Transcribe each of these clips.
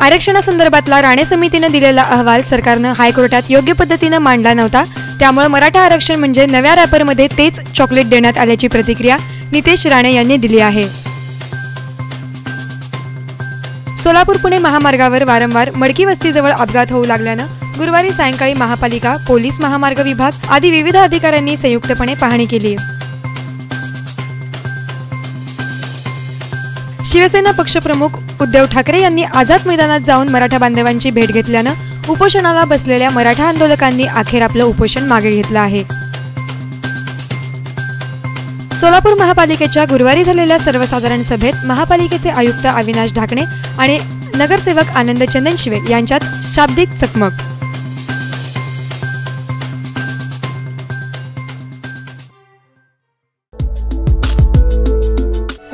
आरक्षणासंदर्भातला राणे समितीनं दिलेला अहवाल सरकारनं हायकोर्टात योग्य पद्धतीनं मांडला नव्हता. त्यामुळे मराठा आरक्षण म्हणजे नव्या रॅपरमध्ये तेच चॉकलेट देण्यात आल्याची प्रतिक्रिया नितेश राणे यांनी दिली आहे. सोलापूर पुणे महामार्गावर वारंवार मडकी वस्तीजवळ अपघात होऊ लागल्यानं गुरुवारी सायंकाळी महापालिका पोलीस महामार्ग विभाग आदी विविध अधिकाऱ्यांनी संयुक्तपणे पाहणी केली. शिवसेना पक्षप्रमुख उद्धव ठाकरे यांनी आझाद मैदानात जाऊन मराठा बांधवांची भेट घेतल्यानं उपोषणाला बसलेल्या मराठा आंदोलकांनी अखेर आपलं उपोषण मागे घेतलं आहे. सोलापूर महापालिकेच्या गुरुवारी झालेल्या सर्वसाधारण सभेत महापालिकेचे आयुक्त अविनाश ढाकणे आणि नगरसेवक आनंद चंदनशिवे यांच्यात शाब्दिक चकमक.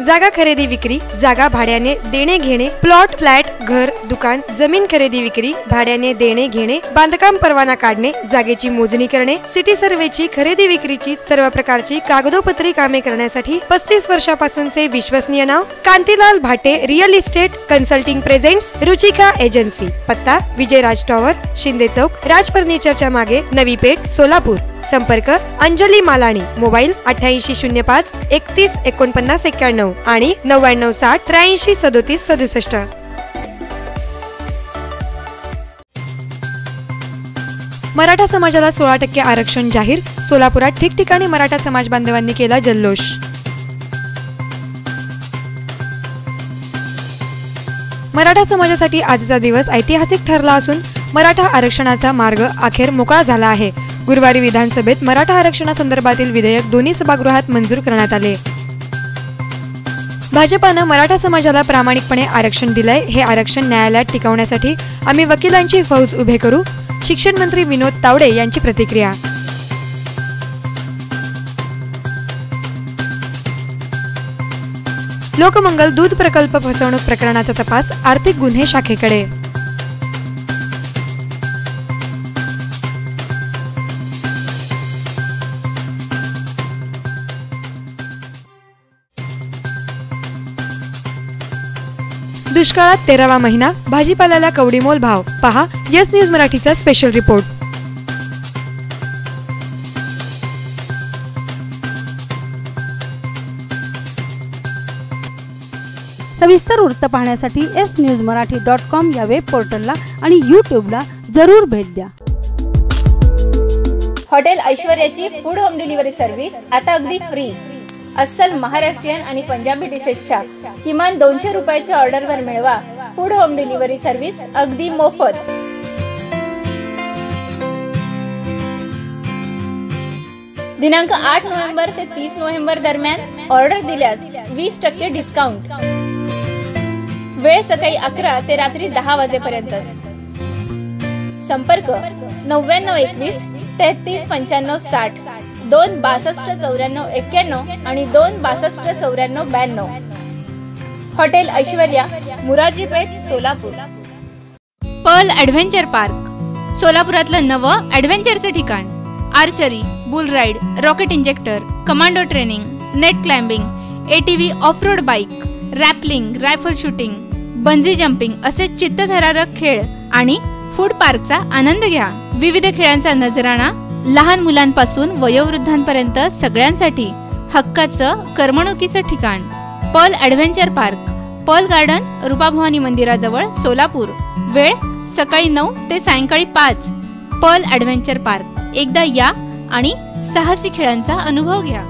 जागा खरेदी विक्री जागा भाड्याने देणे घेणे प्लॉट फ्लॅट घर दुकान जमीन खरेदी विक्री भाड्याने देणे घेणे बांधकाम परवाना काढणे जागेची मोजणी करणे सिटी सर्वेची खरेदी विक्रीची सर्व प्रकारची कागदोपत्री कामे करण्यासाठी पस्तीस वर्षापासूनचे विश्वसनीय नाव Kantilal Bhate real estate consulting presents Ruchika agency. पत्ता विजयराज टॉवर शिंदे चौक राज फर्निचरच्या मागे नवी पेठ सोलापूर. संपर्क अंजली मालाणी मोबाईल अठ्याऐंशी शून्य पाच एकतीस एकोणपन्नास एक्क्याण्णव आणि नव्याण्णव साठ त्र्याऐंशी सदोतीस सदुसष्ट. मराठा समाजाला सोळा टक्के आरक्षण जाहीर. सोलापुरात ठिकठिकाणी मराठा समाज बांधवांनी केला जल्लोष. मराठा समाजासाठी आजचा दिवस ऐतिहासिक ठरला असून मराठा आरक्षणाचा मार्ग अखेर मोकळा झाला आहे. गुरुवारी विधानसभेत मराठा आरक्षणासंदर्भातील विधेयक दोन्ही सभागृहात मंजूर करण्यात आले. भाजपानं मराठा समाजाला प्रामाणिकपणे आरक्षण दिलंय. हे आरक्षण न्यायालयात टिकवण्यासाठी आम्ही वकिलांची फौज उभे करू. शिक्षण मंत्री विनोद तावडे यांची प्रतिक्रिया. लोकमंगल दूध प्रकल्प फसवणूक प्रकरणाचा तपास आर्थिक गुन्हे शाखेकडे. दुष्काळात तेरावा महिना भाजीपाल्याला कवडीमोल भाव. पहा यस न्यूज मराठीचा स्पेशल रिपोर्ट सविस्तर वृत्त पाहण्यासाठी S news Marathi dot com या वेब पोर्टलला आणि यूट्यूबला जरूर भेट द्या. हॉटेल ऐश्वर्याची फूड होम डिलिव्हरी सर्व्हिस आता अगदी फ्री अस्सल महाराष्ट्रीयन आणि पंजाबी डिशेसच्या किमान दोनशे रुपयाच्या ऑर्डरवर मिळवा. फूड होम डिलिव्हरी सर्व्हिस अगदी मोफत. दिनांक आठ नोव्हेंबर ते तीस नोव्हेंबर दरम्यान ऑर्डर दिल्यास वीस टक्के डिस्काउंट वेळ सकाळी अकरा ते रात्री दहा वाजेपर्यंतच संपर्क नव्याण्णव एकवीस तेहतीस पंच्याण्णव साठ. दोन बासष्ट चौऱ्याण्णव एक्क्याण्णव आणि दोन बासष्ट चौऱ्याण्णव ब्याण्णव. Hotel Aishwarya Murarji Peth Solapur. Pearl adventure park. सोलापुरातलं नवं ॲडव्हेंचरचं ठिकाण. Archery bull ride rocket injector commando training net climbing A T V off road bike rappelling rifle shooting bungee jumping असे चित्तथरारक खेळ आणि फूड पार्कचा आनंद घ्या. विविध खेळांचा नजराणा लहान मुलांपासून वयोवृद्धांपर्यंत सगळ्यांसाठी हक्काचं करमणुकीचं ठिकाण. Pearl adventure park Pearl garden Rupabhavani मंदिराजवळ सोलापूर. वेळ सकाळी नऊ ते सायंकाळी पाच. Pearl adventure park. एकदा या आणि साहसी खेळांचा अनुभव घ्या.